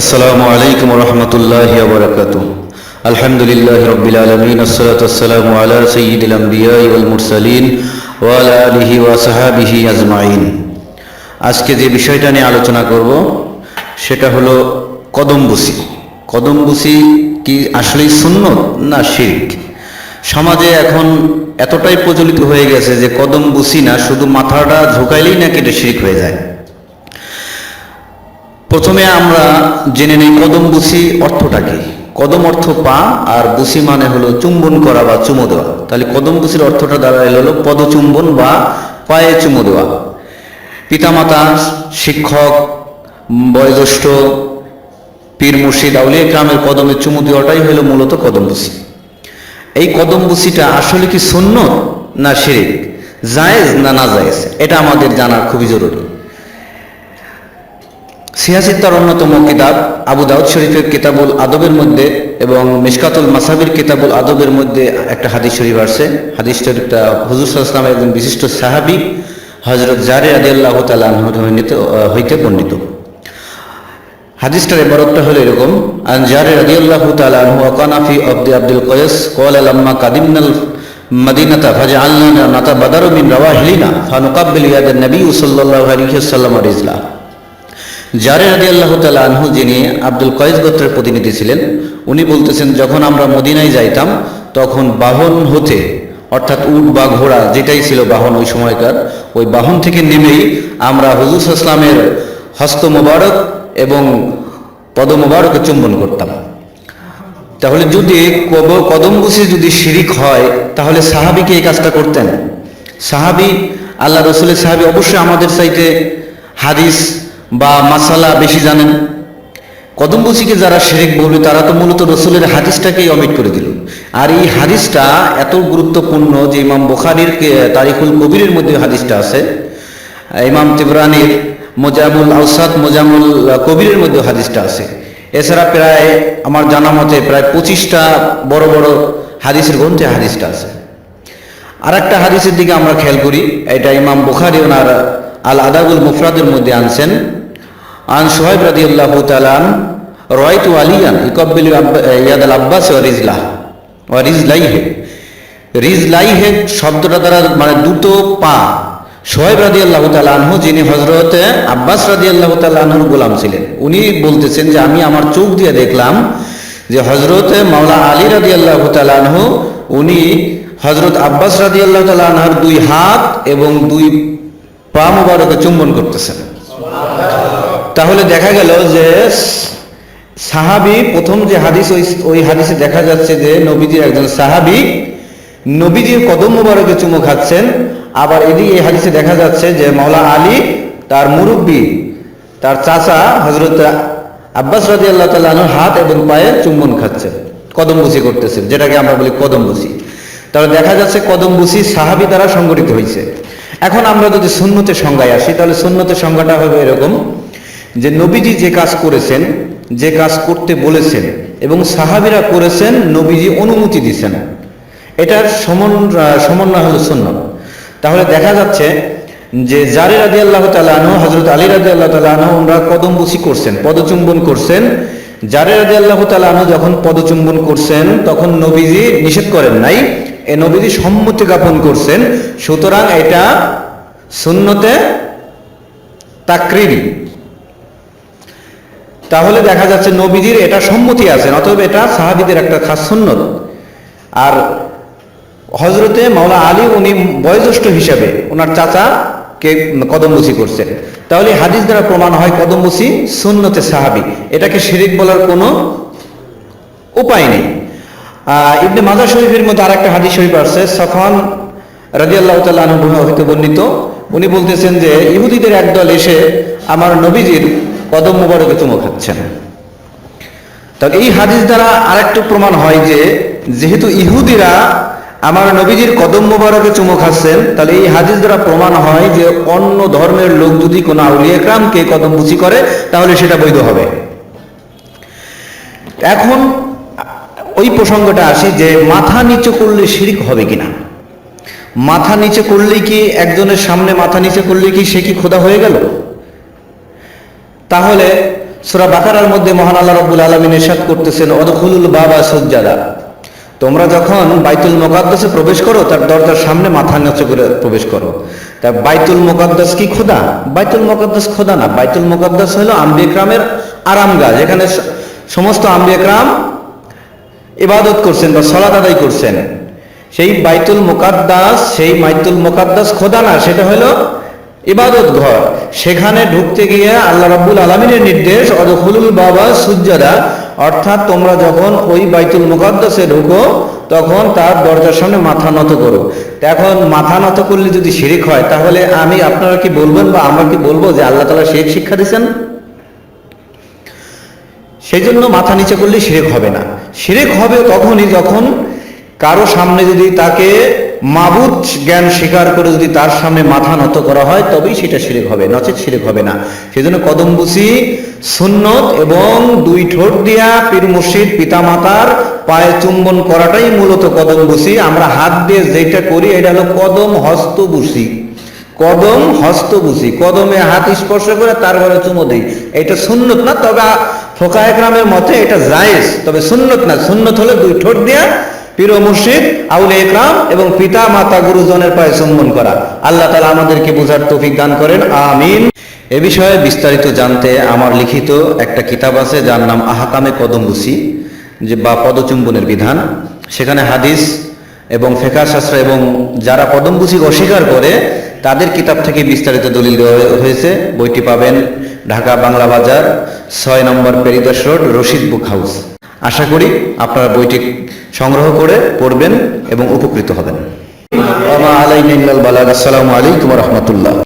আসসালামু আলাইকুম রহমতুল্লাহ বরকাত আলহামদুলিল্লাহ রবিল আলমিন আসসালাতাম আলা সঈদুল আম্বিয়া ওয়াল মুরসালিন ওয়াল আলহি ওয়াসাহাবিহি আজমাইন। আজকে যে বিষয়টা নিয়ে আলোচনা করব, সেটা হলো কদমবুসি। কদমবুসি কি আসলেই শূন্য না শির্ক? সমাজে এখন এতটাই প্রচলিত হয়ে গেছে যে কদমবুসি না, শুধু মাথাটা ঝুঁকাইলেই না কেটে শির্ক হয়ে যায়। প্রথমে আমরা জেনে নেই কদম বুসি অর্থটা কি? কদম অর্থ পা, আর বুসি মানে হলো চুম্বন করা বা চুমো দেওয়া। তাহলে কদম বুসির অর্থটা দাঁড়াইল হলো পদচুম্বন বা পায়ে চুমো দেওয়া। পিতামাতা, শিক্ষক, বয়োজ্যেষ্ঠ, পীর মুর্শিদ আউলিয়া গ্রামের কদমে চুমু দেওয়াটাই হলো মূলত কদম বুসি। এই কদম বুসিটা আসলে কি সুন্নত না শিরিক? জায়েজ না না জায়েজ? এটা আমাদের জানা খুবই জরুরি। সিয়াসিত্তার অন্যতম কিতাব আবু দাউদ শরীফের কিতাবুল আদবের মধ্যে এবং মিশকাতুল মাসাবির কিতাবুল আদবের মধ্যে একটা হাদিস শরীফ আসছে। হাদিস শরীফটা হুজুর সাল্লামের একজন বিশিষ্ট সাহাবি হজরত জারে আদি আল্লাহ তালাহ হইতে বর্ণিত। হাদিসটার এবারতটা হলো এরকম, আন জারে রাদিয়াল্লাহু তাআলা আনহু ওয়াকানা ফি আব্দি আব্দুল কয়স, ক্বালা লাম্মা কাদিমনাল মদিনাতা ফাজআলনা নাতাবাদারু মিন রাওয়াহিলিনা ফানুকাব্বিল ইয়াদান নবী সাল্লাল্লাহু আলাইহি ওয়াসাল্লাম রিজলা। জারে রাদিয়াল্লাহু তাআলা আনহু, যিনি আব্দুল কয়েস গোত্রের প্রতিনিধি ছিলেন, উনি বলতেছেন, যখন আমরা মদিনায় যাইতাম, তখন বাহন হতে, অর্থাৎ উট বা ঘোড়া, যেটাই ছিল বাহন ওই সময়কার, ওই বাহন থেকে নেমেই আমরা হুজুর ইসলামের হস্ত মোবারক এবং পদ মোবারকে চুম্বন করতাম। তাহলে যদি কব- কদম যদি শিরিক হয়, তাহলে সাহাবি কি এই কাজটা করতেন? সাহাবি, আল্লাহ রসুলের সাহাবি অবশ্যই আমাদের চাইতে হাদিস বা মাসালা বেশি জানেন? কদম বুসিকে যারা শিরিক বলবে, তারা তো মূলত রসুলের হাদিসটাকেই অমিট করে দিল। আর এই হাদিসটা এত গুরুত্বপূর্ণ যে ইমাম বোখারির তারিখুল কবিরের মধ্যে হাদিসটা আছে। ইমাম তিবরানির মোজামুল আউসাদ মোজামুল কবিরের মধ্যে হাদিসটা আছে। এছাড়া প্রায় আমার জানা মতে প্রায় পঁচিশটা বড় বড় হাদিসের গ্রন্থে হাদিসটা আছে। আর একটা হাদিসের দিকে আমরা খেয়াল করি, এটা ইমাম বুখারি ওনার আল আদাবুল মুফরাদের মধ্যে আনছেন। সোহেব রাদিয়াল্লাহু তাআলান রায়তু আলিয়ান ইকাব্বিল ইয়াদ আল আব্বাস ওয়া রিজলাহ ওয়া রিজলাইহে রিজলাইহে শব্দটা দ্বারা মানে দুটো পা। সোহেব রাদি আল্লাহ আনহু, যিনি হজরত আব্বাস রাদি আল্লাহ আনহুর গোলাম ছিলেন। উনি বলতেছেন যে, আমি আমার চোখ দিয়ে দেখলাম যে হজরত মাওলা আলী রাদি আল্লাহ আনহু, উনি হজরত আব্বাস রাদি আল্লাহ আনহার দুই হাত এবং দুই পা মুবারকে চুম্বন করতেছেন। তাহলে দেখা গেল যে সাহাবি, প্রথম যে হাদিস, ওই ওই হাদিসে দেখা যাচ্ছে যে নবীজির একজন সাহাবি নবীজির কদম মুবারকে চুমু খাচ্ছেন। আবার এদিকে এই হাদিসে দেখা যাচ্ছে যে মাওলা আলী, তার মুরব্বী, তার চাচা হজরত আব্বাস রাজি আল্লাহ তালুর হাত এবং পায়ে চুম্বন খাচ্ছেন, কদম বুসি করতেছেন, যেটাকে আমরা বলি কদম বুসি। তাহলে দেখা যাচ্ছে কদম বুসি সাহাবি দ্বারা সংগঠিত হয়েছে এখন আমরা যদি শূন্যতে সংজ্ঞায় আসি, তাহলে সুন্নতের সংজ্ঞাটা হবে এরকম যে নবীজি যে কাজ করেছেন, যে কাজ করতে বলেছেন এবং সাহাবিরা করেছেন, নবীজি অনুমতি দিয়েছেন এটার সমন, সমন্বয় হল সুন্নত। তাহলে দেখা যাচ্ছে যে জারি রাজি আল্লাহ তালাহ হজরত আলী রাজি আল্লাহ তালাহ ওনারা কদম বুসি করছেন, পদচুম্বন করছেন। জারি রাজি আল্লাহ তালাহ যখন পদচুম্বন করছেন, তখন নবীজি নিষেধ করেন নাই। এ নবীজি সম্মতি জ্ঞাপন করছেন, সুতরাং এটা সুন্নতে তাকরিরি তাহলে দেখা যাচ্ছে নবীজির এটা সম্মতি আছে, অতএব এটা সাহাবিদের একটা খাস সুন্নত। আর হজরতে মাওলা আলী উনি বয়োজ্যেষ্ঠ হিসাবে ওনার চাচা কে কদমবুসি করছেন। তাহলে হাদিস দ্বারা প্রমাণ হয় কদমবুসি সুন্নতে সাহাবি। এটাকে শিরিক বলার কোনো উপায় নেই। ইবনে মাজার শরীফের মধ্যে আর একটা হাদিস শরীফ আছে, সফান রাজিয়াল্লাহ তাল্লাহ হইতে বর্ণিত। উনি বলতেছেন যে, ইহুদিদের একদল এসে আমার নবীজির কদম মুবারকে চুমো খাচ্ছেন। তাহলে এই হাদিস দ্বারা আরেকটু প্রমাণ হয় যে, যেহেতু ইহুদিরা আমার নবীজির কদম মোবারকে চুমো খাচ্ছেন, তাহলে এই হাদিস দ্বারা প্রমাণ হয় যে অন্য ধর্মের লোক যদি কোনো আউলিয়া একরামকে কদম বুচি করে, তাহলে সেটা বৈধ হবে। এখন ওই প্রসঙ্গটা আসি যে, মাথা নিচে করলে শিরিক হবে কিনা? মাথা নিচে করলেই কি একজনের সামনে মাথা নিচে করলে কি সে কি খোদা হয়ে গেল? তাহলে সূরা বাকারার মধ্যে মহান আল্লাহ রাব্বুল আলামিন ইরশাদ করতেছেন অদখুলুল বাবা সুজ্জাদা। তোমরা যখন বাইতুল মোকাদ্দাসে প্রবেশ করো, তার দরজার সামনে মাথা নিচু করে প্রবেশ করো। তা বাইতুল মোকাদ্দাস কি খোদা? বাইতুল মোকাদ্দাস খোদা না। বাইতুল মোকাদ্দাস হলো আম্বিকরামের আরামগা যেখানে সমস্ত আম্বিকরাম ইবাদত করছেন বা সলাত আদায় করছেন। সেই বাইতুল মোকাদ্দাস, সেই বাইতুল মোকাদ্দাস খোদা না, সেটা হলো ইবাদত ঘর। সেখানে ঢুকতে গিয়ে আল্লাহ রাব্বুল আলমিনের নির্দেশ, অদখুলুল বাবা সুজ্জাদা। অর্থাৎ তোমরা যখন ওই বাইতুল মুকাদ্দাসে ঢুকো, তখন তার দরজার সামনে মাথা নত করো। এখন মাথা নত করলে যদি শিরিক হয়, তাহলে আমি আপনারা কি বলবেন বা আমরা কি বলব যে আল্লাহ তালা শিরিক শিক্ষা দিচ্ছেন সেই জন্য মাথা নিচে করলে শিরেক হবে না। শিরেক হবে তখনই যখন কারও সামনে যদি তাকে মাবুদ জ্ঞান স্বীকার করে যদি তার সামনে মাথা নত করা হয়, তবেই সেটা শিরেক হবে, নচেত শিরেক হবে না। সেই জন্য কদমবুসি সুন্নত এবং দুই ঠোঁট দিয়া পীর মুর্শিদ, পিতামাতার পায়ে চুম্বন করাটাই মূলত কদমবুসি আমরা হাত দিয়ে যেটা করি, এটা হলো কদম হস্তবুসি কদম হস্তবুসি কদমে হাত স্পর্শ করে তারপরে চুমো দেই। এটা সুন্নত না, তবে ফোকা একরামের মতে এটা জায়েজ। তবে সুন্নত না, সুন্নত হলে দুই ঠোঁট দিয়া পীর মুর্শিদ আউলে একরাম এবং পিতা মাতা গুরুজনের পায়ে চুম্বন করা। আল্লাহ তালা আমাদেরকে বোঝার তৌফিক দান করেন। আমিন। এ বিষয়ে বিস্তারিত জানতে আমার লিখিত একটা কিতাব আছে, যার নাম আহাকামে কদমবুসি যে বা পদচুম্বনের বিধান। সেখানে হাদিস এবং ফেকা শাস্ত্র এবং যারা কদমবুসি অস্বীকার করে, তাদের কিতাব থেকে বিস্তারিত দলিল হয়েছে। বইটি পাবেন ঢাকা বাংলা বাজার, ছয় নম্বর Pearidas road, Rashid book house. আশা করি আপনারা বইটি সংগ্রহ করে পড়বেন এবং উপকৃত হবেন। আসসালামু আলাইকুম রহমতুল্লাহ।